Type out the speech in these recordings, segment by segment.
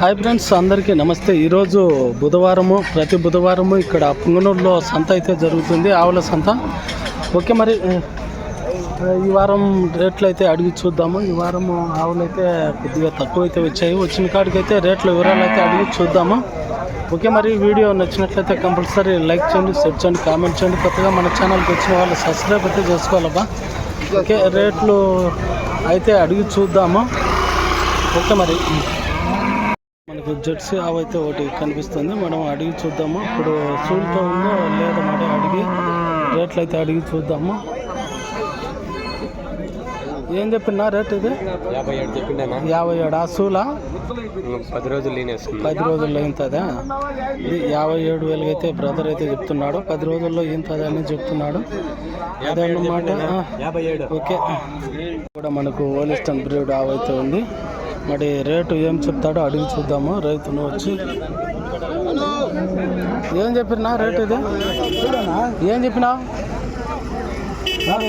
Hi friends అందరికీ నమస్తే. ఈరోజు బుధవారము ప్రతి బుధవారము ఇక్కడ పుంగనూరులో సంత అయితే జరుగుతుంది ఆవుల సంత. ఓకే మరి ఈ వారం రేట్లు అయితే అడిగి చూద్దాము. ఈ వారము ఆవులు అయితే కొద్దిగా తక్కువ అయితే వచ్చాయి. వచ్చిన కాడికి అయితే రేట్ల వివరాలు అయితే అడిగి చూద్దాము. ఓకే మరి వీడియో నచ్చినట్లయితే కంపల్సరీ లైక్ చేయండి షేర్ చేయండి కామెంట్ చేయండి. కొత్తగా మన ఛానల్కి వచ్చిన వాళ్ళు సబ్స్క్రైబ్ అయితే చేసుకోవాలబ్బా. ఓకే రేట్లు అయితే అడిగి చూద్దాము. ఓకే మరి మనకు జెర్సీ ఆవు అయితే ఒకటి కనిపిస్తుంది. మనం అడిగి చూద్దాము? ఇప్పుడు సూల్తో ఉందో లేదో మరి అడిగి రేట్లు అయితే అడిగి చూద్దాము? ఏం చెప్పినా రేట్ ఇది? యాభై ఏడు చెప్పిండేనా? యాభై ఏడు ఆ సూలా పది రోజులు లీనేస్తుంది పది రోజుల్లో ఇంతదా ఇది యాభై ఏడు వేలకి అయితే బ్రదర్ అయితే చెప్తున్నాడు. పది రోజుల్లో ఇంతది అని చెప్తున్నాడు. అదన్నమాట ఆ, యాభై ఏడు ఓకే కూడా మనకు ఓలిస్టన్ బ్రీడ్ ఆవు అయితే ఉంది. మరి రేటు ఏం చెప్తాడో అడిగి చూద్దాము. రైతును వచ్చి ఏం చెప్పినా రేటు ఇది? ఏం చెప్పినా యాభై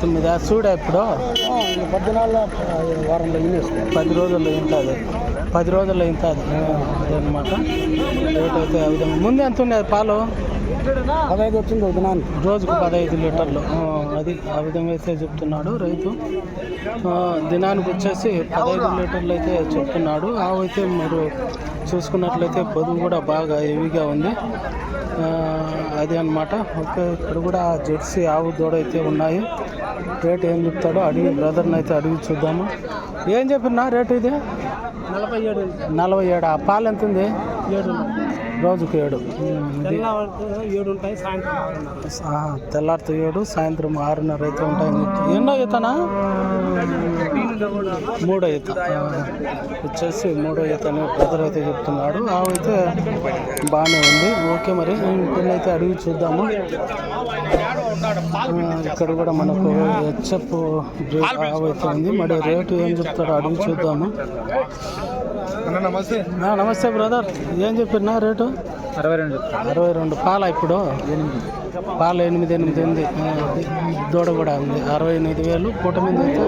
తొమ్మిది. చూడ ఇప్పుడు పద్నాలుగు వారంలో పది రోజుల్లో ఇంతది పది రోజుల్లో ఇంతది అదనమాట రేట్ అయితే ఆ విధంగా ముందు ఎంత ఉండేది పాలు? పదహైదు వచ్చింది దినానికి. రోజుకు పదహైదు లీటర్లు. అది ఆ విధంగా అయితే చెప్తున్నాడు రైతు. దినానికి వచ్చేసి పదహైదు లీటర్లు అయితే చెప్తున్నాడు. ఆవు అయితే మీరు చూసుకున్నట్లయితే పొదుగు కూడా బాగా హెవీగా ఉంది. అది అన్నమాట. ఓకే ఇక్కడ కూడా జెర్సీ ఆవు దూడ అయితే ఉన్నాయి. రేట్ ఏం చెప్తాడో అడిగి బ్రదర్ని అయితే అడిగి చూద్దాము. ఏం చెప్పినా రేటు ఇది? నలభై ఏడు. నలభై ఏడు? ఆ పాలు ఎంత ఉంది ఏడు. రోజుకు ఏడు. ఏడు ఉంటాయి సాయంత్రం తెల్లారితో ఏడు సాయంత్రం ఆరున్నర అయితే ఉంటాయని చెప్తుంది ఎన్నో ఈతనా? మూడో ఈత. వచ్చేసి మూడో ఈత అని బ్రదర్ అయితే చెప్తున్నాడు. ఆవు అయితే బాగానే ఉంది. ఓకే మరి ఇంకొన్ని అయితే అడిగి చూద్దాము. ఇక్కడ కూడా మనకు హెచ్ఎఫ్ ఆవు అయితే ఉంది. మరి రేటు ఏం చెప్తాడో అడిగి చూద్దాము. నమస్తే. నమస్తే బ్రదర్. ఏం చెప్పినా రేటు? అరవై రెండు. అరవై రెండు. పాల ఇప్పుడు? పాలు ఎనిమిది ఎనిమిది ఉంది. దూడ కూడా ఉంది. అరవై ఎనిమిది వేలు పూట మీద అయితే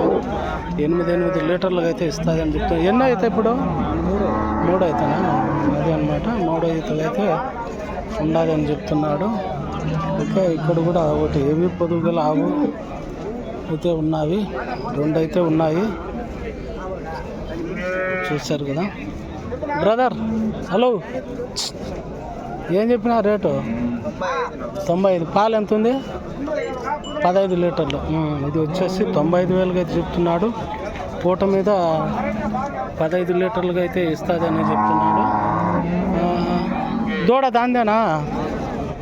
ఎనిమిది ఎనిమిది లీటర్లకు అయితే ఇస్తుంది అని చెప్తా ఎన్నో అయితే ఇప్పుడు? మూడో అయితేనా? అదే అనమాట మూడో అయితే ఉన్నదని చెప్తున్నాడు. ఓకే ఇక్కడ కూడా ఒకటి ఏవి పొదుగు గల ఆవు అయితే ఉన్నవి? రెండు అయితే ఉన్నాయి. చూశారు కదా. బ్రదర్ హలో ఏం చెప్పినా రేటు? తొంభై ఐదు. పాలు ఎంత ఉంది? పదహైదు లీటర్లు. ఇది వచ్చేసి తొంభై ఐదు వేలుగా అయితే చెప్తున్నాడు. పూట మీద పదహైదు లీటర్లుగా అయితే ఇస్తుందని చెప్తున్నాడు. దూడ దాందేనా?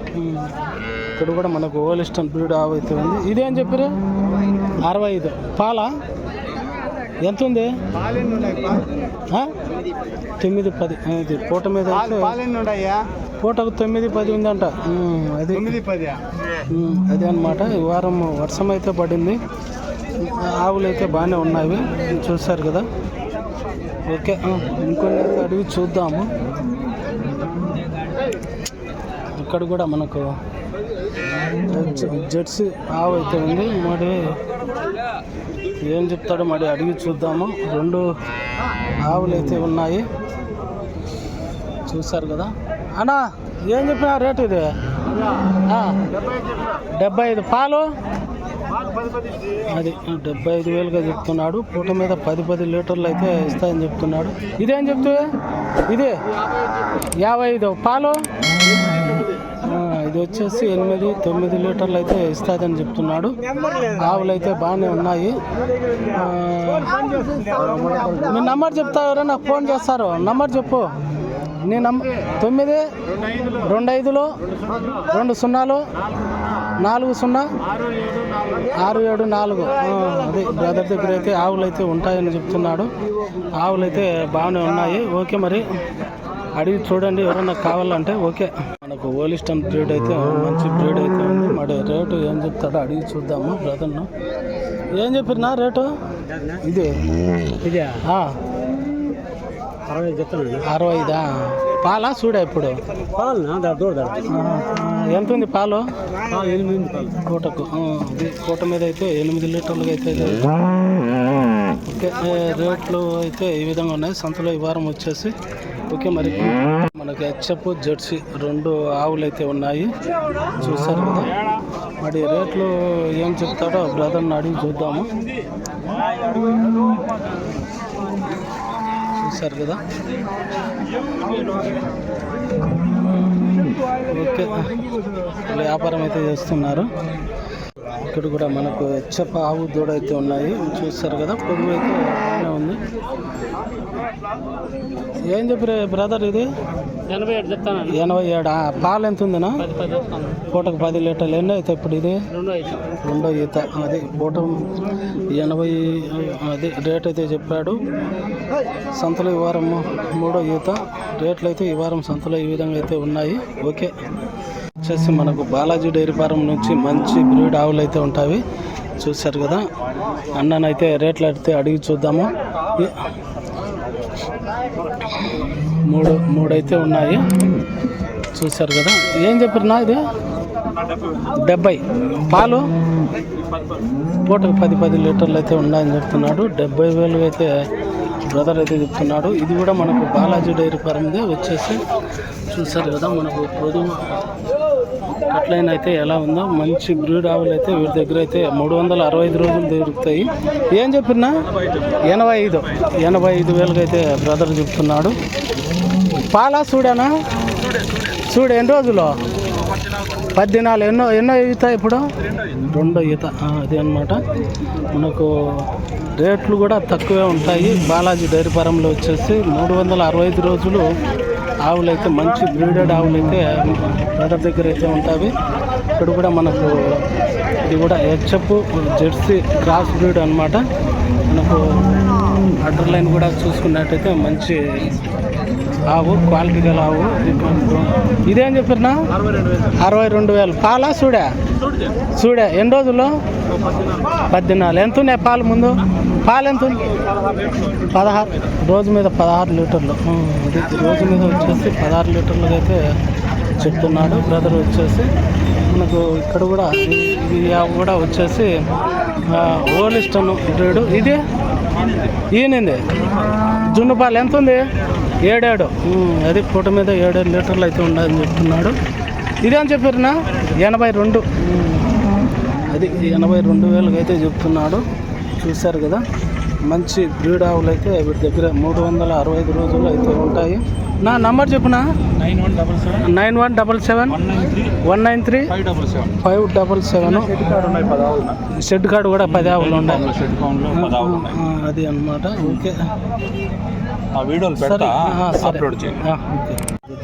ఇప్పుడు ఇక్కడ కూడా మనకు ఓలిస్టన్ బ్రీడ్ ఆవు అయితే ఉంది. ఇదేం చెప్పారు అరవై ఐదు. పాలా? ఎంత ఉంది? తొమ్మిది పది. ఇది పూట మీద పూటకు తొమ్మిది పది ఉందంట. అది అదే అనమాట ఈ వారం వర్షం అయితే పడింది. ఆవులు అయితే బాగానే ఉన్నాయి. చూశారు కదా. ఓకే ఇంకొన్ని అయితే అడిగి చూద్దాము. ఇక్కడ కూడా మనకు జెర్సీ ఆవు అయితే ఉంది. మరి ఏం చెప్తాడో మరి అడిగి చూద్దాము. రెండు ఆవులు అయితే ఉన్నాయి. చూశారు కదా. అన్నా ఏం చెప్పినా రేటు ఇది? డెబ్బై ఐదు. పాలు? అది డెబ్బై ఐదు వేలుగా చెప్తున్నాడు. పూట మీద పది పది లీటర్లు అయితే ఇస్తాయని చెప్తున్నాడు. ఇదేం చెప్తే? ఇది? యాభై ఐదు. పాలు? ఇది వచ్చేసి ఎనిమిది తొమ్మిది లీటర్లు అయితే ఇస్తుందని చెప్తున్నాడు. ఆవులు అయితే బాగానే ఉన్నాయి. ఆ, మీ నంబర్ చెప్తారా నాకు ఫోన్ చేస్తారు? నంబర్ చెప్పు. నీ నంబర్ తొమ్మిది రెండు ఐదులో రెండు సున్నాలు నాలుగు సున్నా ఆరు ఏడు నాలుగు. అదే బ్రదర్ దగ్గర అయితే ఆవులు అయితే ఉంటాయని చెప్తున్నాడు. ఆవులు అయితే బాగానే ఉన్నాయి. ఓకే మరి. అడిగి చూడండి ఎవరన్నా కావాలంటే ఓకే. మనకు ఓలిస్టన్ బ్రీడ్ అయితే మంచి బ్రీడ్ అయితే ఉంది. మరి రేటు ఏం చెప్తాడో అడిగి చూద్దాము బ్రదర్ను ఏం చెప్పినా రేటు? ఇది. ఇదే? ఆ, అరవై చెప్తాను అరవై ఐదా? పాలా చూడ ఇప్పుడు? ఎంత ఉంది పాలు? ఎనిమిది పాలు. కోటకు. కోట మీద అయితే ఎనిమిది లీటర్లుగా అయితే రేట్లు అయితే ఈ విధంగా ఉన్నాయి? సంతలో ఈ వారం వచ్చేసి. ఓకే మరి మనకి హెచ్ఎఫ్ జెర్సీ రెండు ఆవులు అయితే ఉన్నాయి. చూసారు కదా? మరి రేట్లు ఏం చెప్తాడో బ్రదర్ని అడిగి చూద్దాము. చూసారు కదా? ఓకే వ్యాపారం అయితే చేస్తున్నారు. ఇక్కడ కూడా మనకు హెచ్చప్ప ఆవు దూడ అయితే ఉన్నాయి. చూస్తారు కదా పొడుగు అయితే ఉంది. ఏం చెప్పి బ్రదర్ ఇది? ఎనభై ఏడు చెప్తాను ఎనభై ఏడు పాలు ఎంత ఉందినా? పూటకు పది లీటర్లు. ఎన్ని అయితే ఇప్పుడు ఇది? రెండో ఈత అది పూట ఎనభై అది రేట్ అయితే చెప్పాడు. సంతలో ఈ వారం మూడో ఈత. రేట్లు అయితే ఈ వారం సంతలో ఈ విధంగా అయితే ఉన్నాయి. ఓకే. వచ్చేసి మనకు బాలాజీ డైరీ ఫారం నుంచి మంచి బ్రీడ్ ఆవులు అయితే ఉంటాయి. చూశారు కదా? అన్ననైతే రేట్లు అయితే అడిగి చూద్దాము. మూడు మూడు అయితే ఉన్నాయి. చూశారు కదా? ఏం చెప్పినా ఇది? డెబ్బై. పాలు? పూటకు పది పది లీటర్లు అయితే ఉన్నాయని చెప్తున్నాడు. డెబ్బై వేలు అయితే బ్రదర్ అయితే చెప్తున్నాడు. ఇది కూడా మనకు బాలాజీ డైరీ పరంగా వచ్చేసి చూసారు కదా మనకు పొదువు కట్లైన్ అయితే ఎలా ఉందో మంచి బ్రీడ్ ఆవులు అయితే వీరి దగ్గర అయితే మూడు వందల అరవై ఐదు రోజులు దొరుకుతాయి. ఏం చెప్పినా? ఎనభై ఐదు. ఎనభై ఐదు వేలకి అయితే బ్రదర్ చెప్తున్నాడు. పాలా చూడానా చూడు ఎన్ని రోజులు? పద్దెనాలు ఎన్నో ఎన్నో ఈత ఇప్పుడు? రెండో ఈత అది అన్నమాట. మనకు రేట్లు కూడా తక్కువే ఉంటాయి. బాలాజీ డైరీ ఫారంలో వచ్చేసి మూడు వందల అరవై ఐదు రోజులు ఆవులైతే మంచి బ్రీడెడ్ ఆవులు అయితే బ్రదర్ దగ్గర అయితే ఉంటాయి. ఇక్కడ కూడా మనకు ఇది కూడా హెచ్ఎఫ్ జెర్సీ క్రాస్ బ్రీడ్ అన్నమాట. మనకు అడ్డర్ లైన్ కూడా చూసుకున్నట్టయితే మంచి ఆవు క్వాలిటీ గల ఆవు. ఇదేం చెప్పినా అరవై రెండు వేలు. పాలా చూడా చూడా ఎన్ని రోజులు పద్దెనాలు ఎంత ఉన్నాయి పాలు ముందు? పాలు ఎంత ఉంది పదహారు. రోజు మీద పదహారు లీటర్లు. రోజు మీద వచ్చేసి పదహారు లీటర్లు అయితే చెప్తున్నాడు. బ్రదర్ వచ్చేసి మనకు ఇక్కడ కూడా ఈ- కూడా వచ్చేసి ఓలిస్టన్ రేడు. ఇది? ఈయనింది. జున్ను పాలు ఎంత ఉంది? ఏడేడు. అది పూట మీద ఏడేడు లీటర్లు అయితే ఉండాలని చెప్తున్నాడు. ఇదేం చెప్పారునా ఎనభై రెండు. అది ఎనభై రెండు వేలకు అయితే చెప్తున్నాడు. చూశారు కదా? మంచి బ్రీడ్ ఆవులు అయితే వీటి దగ్గర మూడు వందల అరవై ఐదు రోజులు అయితే ఉంటాయి. నా number చెప్పునా? Nine one double seven. Nine one double seven. One nine three. Five double seven. Shed card ఉన్నాయి పదహారు షెడ్ కార్డు కూడా పది ఆవులు ఉన్నాయి. అది అన్నమాట. ఓకే.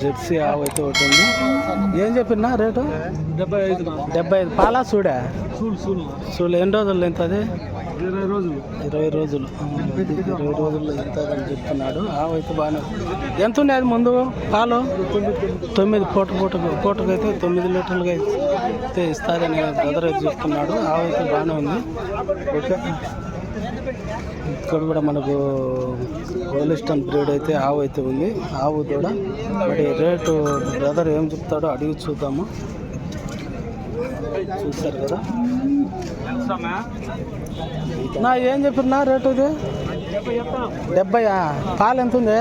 జెర్సీ ఆవు అయితే ఒకటి ఉంది. ఏం చెప్పినా రేటు? డెబ్బై ఐదు. డెబ్బై ఐదు. పాలా చూడా సూలు చూడు ఎన్ని రోజులు ఎంత అది? ఇరవై రోజులు. ఇరవై రోజులు. ఇరవై రోజుల్లో ఎంత అని చెప్తున్నాడు. ఆవు అయితే బాగానే ఎంత ఉంది అది ముందు? పాలు? తొమ్మిది పూట పూటకు పూటకు అయితే తొమ్మిది లీటర్లుగా అయితే ఇస్తారని బ్రదర్ అయితే చెప్తున్నాడు. ఆవు అయితే బాగానే ఉంది. ఓకే. ఇక్కడ కూడా మనకు హోలిస్టన్ బ్రీడ్ అయితే ఆవు అయితే ఉంది. ఆవు కూడా మరి రేటు బ్రదర్ ఏం చెప్తాడో అడిగి చూద్దాము. చూస్తారు కదా? నా ఏం చెప్పినా రేటు ఇది? డెబ్బై పాలు ఎంత ఉంది?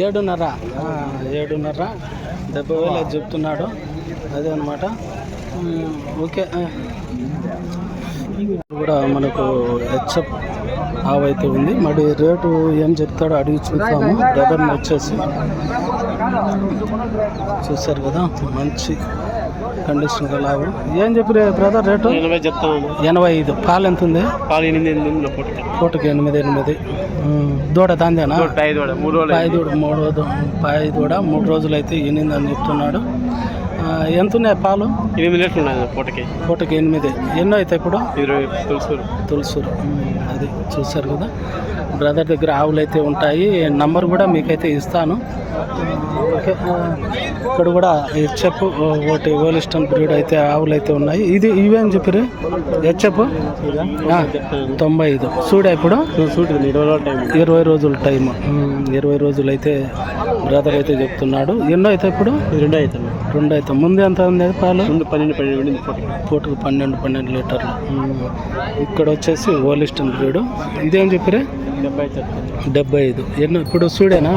ఏడున్నర. ఏడున్నర. డెబ్బై వేలు అది చెప్తున్నాడు. అదే అనమాట ఓకే. కూడా మనకు హెచ్ఎఫ్ ఆవు అయితే ఉంది. మరి రేటు ఏం చెప్తాడో అడిగి చూద్దాము. బ్రదర్ని వచ్చేసి. చూశారు కదా? మంచి కండిషన్ గల ఆవు ఏం చెప్పి బ్రదర్ రేటు? ఎనభై చెప్తాను ఎనభై ఐదు. పాలు ఎంత ఉంది? పాలు ఎనిమిది ఎనిమిది పూటకి ఎనిమిది ఎనిమిది. దూడ దాందేనా కూడా మూడు రోజులు పాయి దూడ మూడు రోజులు అయితే ఈనిందని చెప్తున్నాడు. ఆ, ఎంత ఉన్నాయి పాలు? ఎనిమిది లీటర్లు ఉన్నాయి పూటకి. పూటకి ఎనిమిది. ఎన్నో అయితే ఇప్పుడు? ఇరవై తులసూరు. తులసూరు. అది చూశారు కదా. బ్రదర్ దగ్గర ఆవులు అయితే ఉంటాయి. నంబర్ కూడా మీకైతే ఇస్తాను. ఓకే. ఇక్కడ కూడా హెచ్ఎఫ్ ఒకటి ఓలిస్టన్ బ్రీడ్ అయితే ఆవులు అయితే ఉన్నాయి. ఇది ఇవేం చెప్పారు? హెచ్ఎఫ్? తొంభై ఐదు. చూడా ఇప్పుడు ఇరవై రోజుల టైం ఇరవై రోజుల టైం ఇరవై రోజులు అయితే బ్రదర్ అయితే చెప్తున్నాడు. ఎన్నో అయితే ఇప్పుడు? రెండు అవుతాను రెండు అయితే. ముందు ఎంత ఉంది పాలు? రెండు పన్నెండు పన్నెండు పూటకి పన్నెండు పన్నెండు లీటర్లు. ఇక్కడ వచ్చేసి ఓలిస్టన్ బ్రీడ్. ఇదేం చెప్పారు? డెబ్బై ఐదు ఎన్నో ఇప్పుడు చూడేనా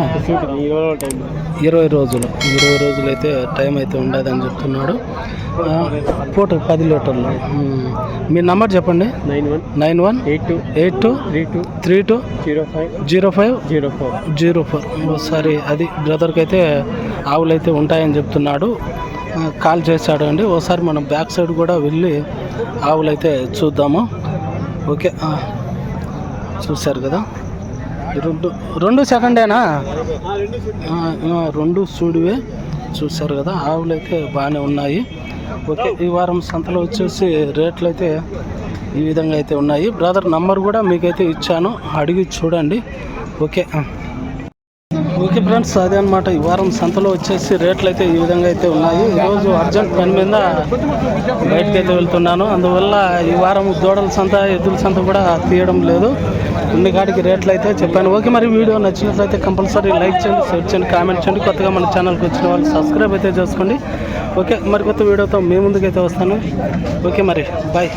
ఇరవై రోజుల ఇరవై రోజులు. అయితే టైం అయితే ఉండదని చెప్తున్నాడు. ఆ, పూటకు పది లీటర్లు. మీ నంబర్ చెప్పండి. Nine one nine one eight two eight two three two three two zero five zero five zero four. Zero four. ఒకసారి అది బ్రదర్కి అయితే ఆవులు అయితే ఉంటాయని చెప్తున్నాడు. కాల్ చేశాడు అండి. ఒకసారి మనం బ్యాక్ సైడ్ కూడా వెళ్ళి ఆవులు అయితే చూద్దాము. ఓకే చూశారు కదా? రెండు రెండు సెకండేనా? రెండు సూడివే చూశారు కదా? ఆవులు అయితే బాగానే ఉన్నాయి. ఓకే ఈ వారం సంతలో వచ్చేసి రేట్లు అయితే ఈ విధంగా అయితే ఉన్నాయి. బ్రదర్ నంబర్ కూడా మీకైతే ఇచ్చాను. అడిగి చూడండి. ఓకే ఓకే ఫ్రెండ్స్ అదే అనమాట ఈ వారం సంతలో వచ్చేసి రేట్లు అయితే ఈ విధంగా అయితే ఉన్నాయి. ఈరోజు అర్జెంట్ పని మీద బయటకు అయితే వెళ్తున్నాను. అందువల్ల ఈ వారం దూడల సంత ఎద్దుల సంత కూడా తీయడం లేదు. ఉన్న కాడికి రేట్లు అయితే చెప్పాను. ఓకే మరి వీడియో నచ్చినట్లయితే కంపల్సరీ లైక్ చేయండి షేర్ చేయండి కామెంట్ చేయండి. కొత్తగా మన ఛానల్కి వచ్చిన వాళ్ళు సబ్స్క్రైబ్ అయితే చేసుకోండి. ఓకే మరి కొత్త వీడియోతో మీ ముందుకైతే వస్తాను. ఓకే మరి బాయ్.